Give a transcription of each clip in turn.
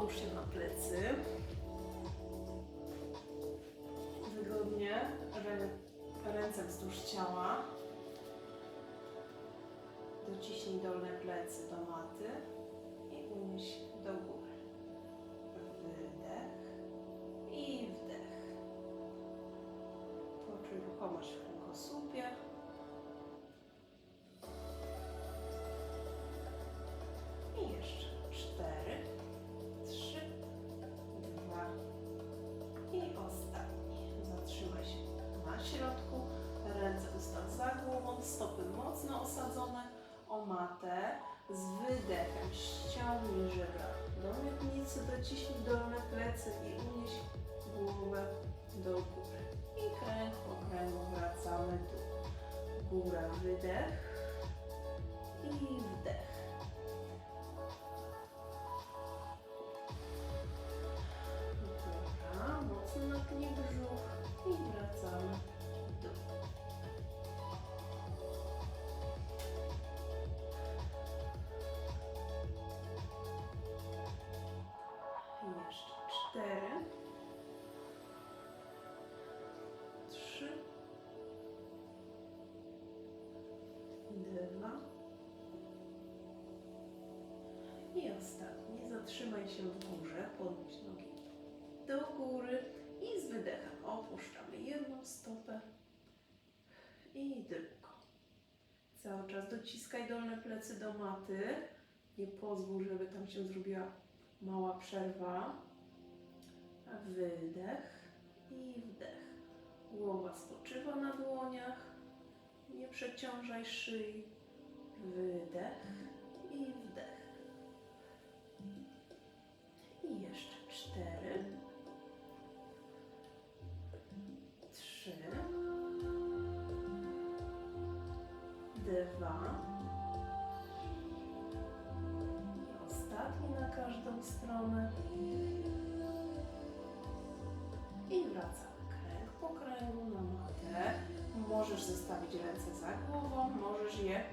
Połóż się na plecy. Wygodnie. Rę, ręce wzdłuż ciała. Dociśnij dolne plecy do maty i unieś do góry. Wydech i wdech. Poczuj ruchomość w kręgosłupie. Plecy i unieś głowę do góry. I kręg po kręgu wracamy tu. Góra, wydech i wdech. Dobra, mocno napnij brzuch górze. Podnieś nogi do góry i z wydechem opuszczamy jedną stopę i drugą. Cały czas dociskaj dolne plecy do maty. Nie pozwól, żeby tam się zrobiła mała przerwa. Wydech i wdech. Głowa spoczywa na dłoniach. Nie przeciążaj szyi. Wydech wracamy kręg po kręgu na matę. Możesz zostawić ręce za głową, możesz je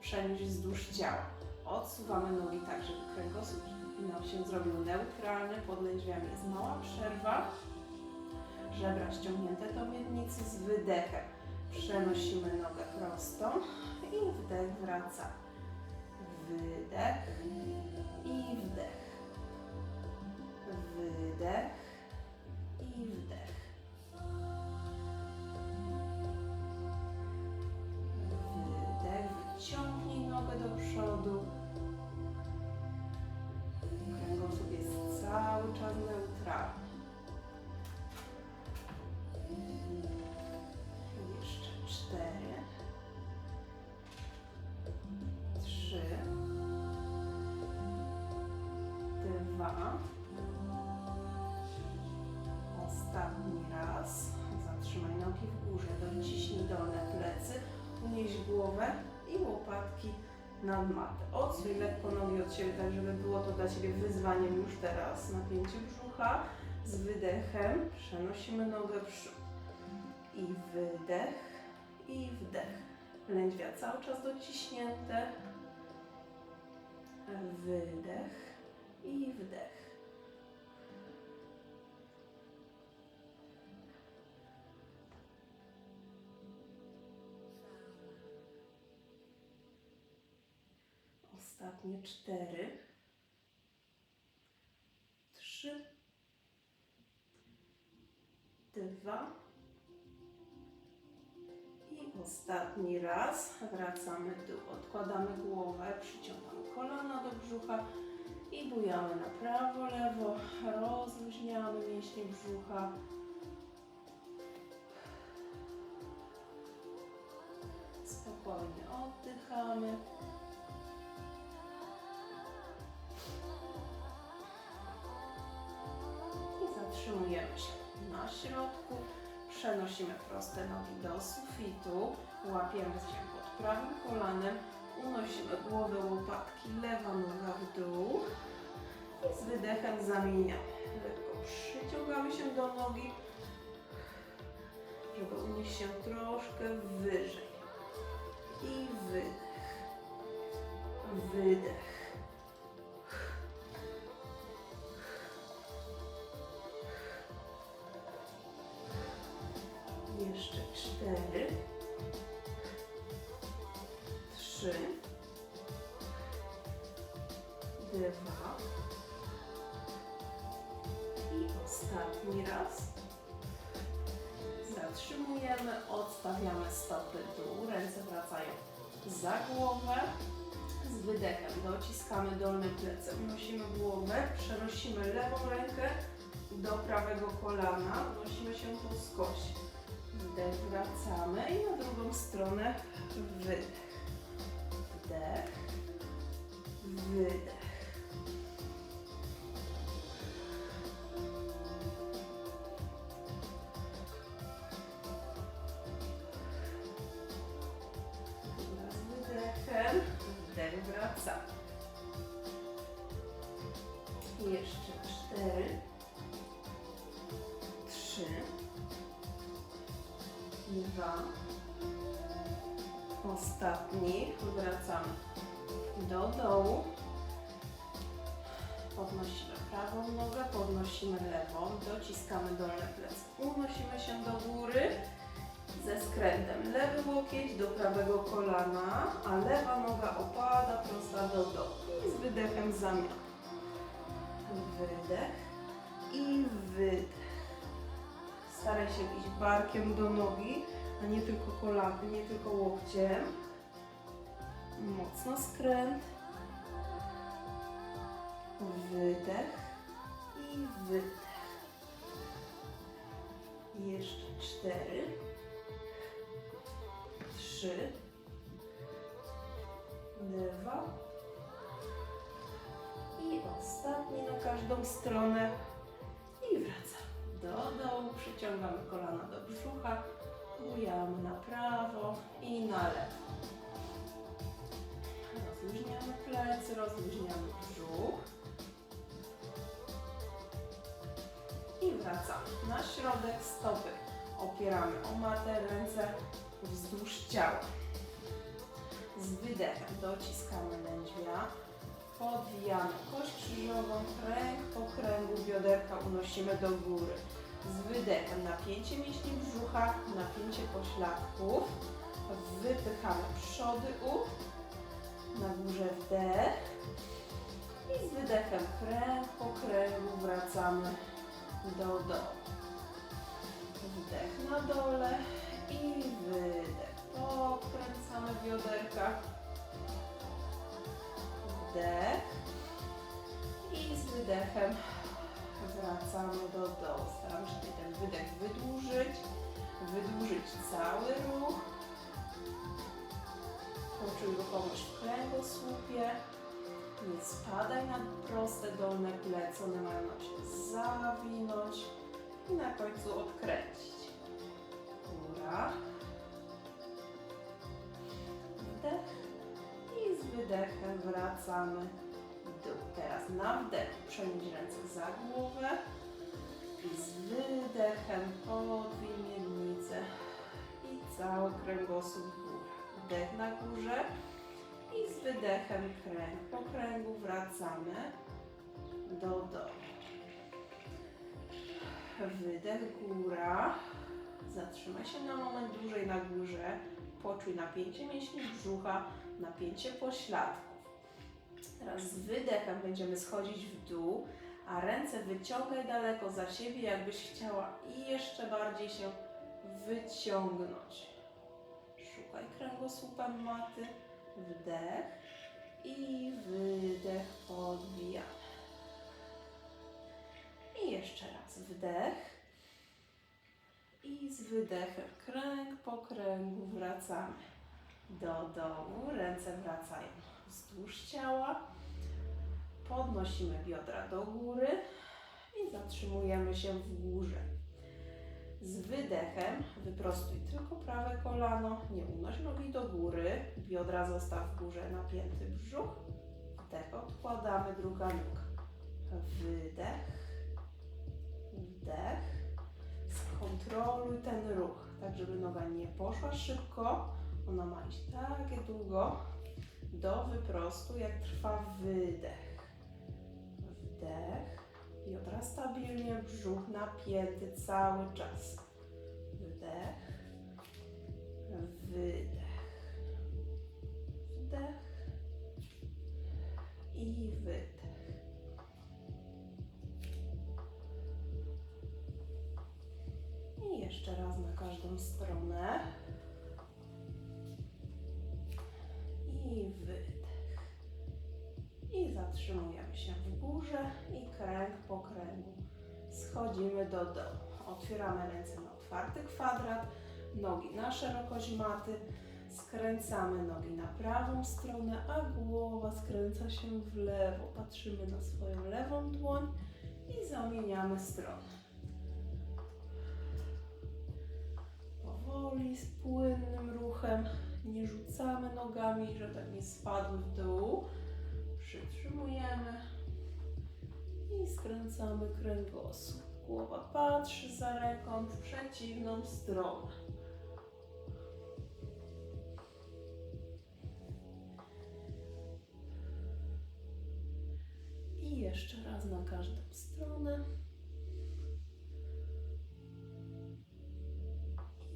przenieść wzdłuż ciała. Odsuwamy nogi tak, żeby kręgosłup nam się zrobił neutralny. Pod lędźwiami jest mała przerwa. Żebra ściągnięte do miednicy z wydechem. Przenosimy nogę prostą i wdech wraca. Wydech i wdech. Wydech nad matę. Odsuń lekko nogi od siebie, tak żeby było to dla Ciebie wyzwaniem już teraz. Napięcie brzucha z wydechem. Przenosimy nogę przód. I wydech, i wdech. Lędźwia cały czas dociśnięte. Wydech i wdech. Ostatnie cztery. Trzy. Dwa. I ostatni raz wracamy w dół. Odkładamy głowę, przyciągamy kolana do brzucha i bujamy na prawo, lewo. Rozluźniamy mięśnie brzucha. Spokojnie oddychamy. I zatrzymujemy się na środku. Przenosimy proste nogi do sufitu. Łapiemy się pod prawym kolanem. Unosimy głowę łopatki, lewa noga w dół. I z wydechem zamieniamy. Lekko przyciągamy się do nogi, żeby unieść się troszkę wyżej. I wydech. Wydech. Odstawiamy stopy dół, ręce wracają za głowę. Z wydechem dociskamy dolne plecy, unosimy głowę, przenosimy lewą rękę do prawego kolana, unosimy się po skosie. Wdech, wracamy i na drugą stronę wydech. Wdech, wydech. Dwa, ostatni, wracamy do dołu, podnosimy prawą nogę, podnosimy lewą, dociskamy dolne plecy, unosimy się do góry, ze skrętem. Lewy łokieć do prawego kolana, a lewa noga opada prosta do dołu. I z wydechem zamiana. Wydech i wydech. Staraj się iść barkiem do nogi, a nie tylko kolanem, nie tylko łokciem. Mocno skręt. Wydech. I wydech. Jeszcze cztery, trzy, dwa i ostatni na każdą stronę. I wracamy do dołu, przyciągamy kolana do brzucha, bujamy na prawo i na lewo. Rozluźniamy plecy, rozluźniamy brzuch. I wracamy na środek stopy. Opieramy o matę, ręce wzdłuż ciała. Z wydechem dociskamy lędźwia. Podwijamy kość krzyżową, kręg po kręgu bioderka unosimy do góry. Z wydechem napięcie mięśni brzucha, napięcie pośladków. Wypychamy przody ud. Na górze wdech. I z wydechem kręg po kręgu wracamy do dołu. Wdech na dole i wydech. Pokręcamy bioderka. Wdech. I z wydechem wracamy do dołu. Staramy się ten wydech wydłużyć. Wydłużyć cały ruch. Poczuj ruchomość w kręgosłupie. Nie spadaj na proste dolne plecy, one mają nam się zawinąć i na końcu odkręcić. Góra. Wdech i z wydechem wracamy dół. Teraz na wdech przenieść ręce za głowę i z wydechem podwij miednicę i cały kręgosłup w górę. Wdech na górze i z wydechem kręg po kręgu wracamy do dołu. Wydech góra. Zatrzymaj się na moment dłużej na górze. Poczuj napięcie mięśni brzucha, napięcie pośladków. Teraz z wydechem będziemy schodzić w dół, a ręce wyciągaj daleko za siebie, jakbyś chciała jeszcze bardziej się wyciągnąć. Szukaj kręgosłupem maty. Wdech i wydech podbijamy. I jeszcze raz wdech. I z wydechem kręg po kręgu wracamy do dołu. Ręce wracają wzdłuż ciała. Podnosimy biodra do góry i zatrzymujemy się w górze. Z wydechem wyprostuj tylko prawe kolano, nie unoś nogi do góry, biodra zostaw w górze, napięty brzuch. Wdech, odkładamy, druga noga. Wydech, wdech. Skontroluj ten ruch, tak żeby noga nie poszła szybko. Ona ma iść tak długo do wyprostu, jak trwa wydech. Wdech. Biodra stabilnie, brzuch napięty cały czas. Wdech wydech. Wdech I wydech. I zatrzymujemy się w górze i kręg po kręgu. Schodzimy do dołu. Otwieramy ręce na otwarty kwadrat, nogi na szerokość maty. Skręcamy nogi na prawą stronę, a głowa skręca się w lewo. Patrzymy na swoją lewą dłoń i zamieniamy stronę. Powoli, z płynnym ruchem. Nie rzucamy nogami, żeby nie spadły w dół. Przytrzymujemy i skręcamy kręgosłup. Głowa patrzy za ręką w przeciwną stronę. I jeszcze raz na każdą stronę.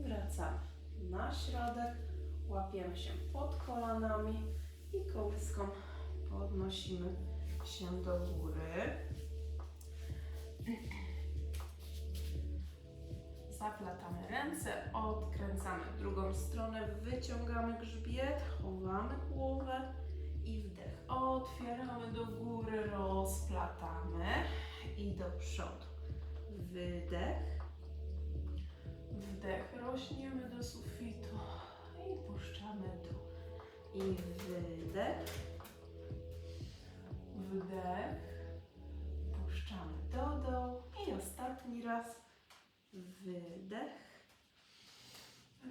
I wracamy na środek. Łapiemy się pod kolanami i kołyską podnosimy się do góry. Zaplatamy ręce, odkręcamy drugą stronę, wyciągamy grzbiet, chowamy głowę i wdech. Otwieramy do góry, rozplatamy i do przodu. Wydech. Wdech, rośniemy do sufitu i puszczamy dół. I wydech. Wdech. Puszczamy do dołu. I ostatni raz. Wydech.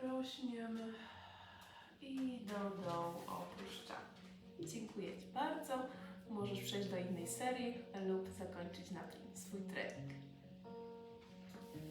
Rośniemy. I do dołu opuszczamy. Dziękuję Ci bardzo. Możesz przejść do innej serii lub zakończyć na tym swój trening.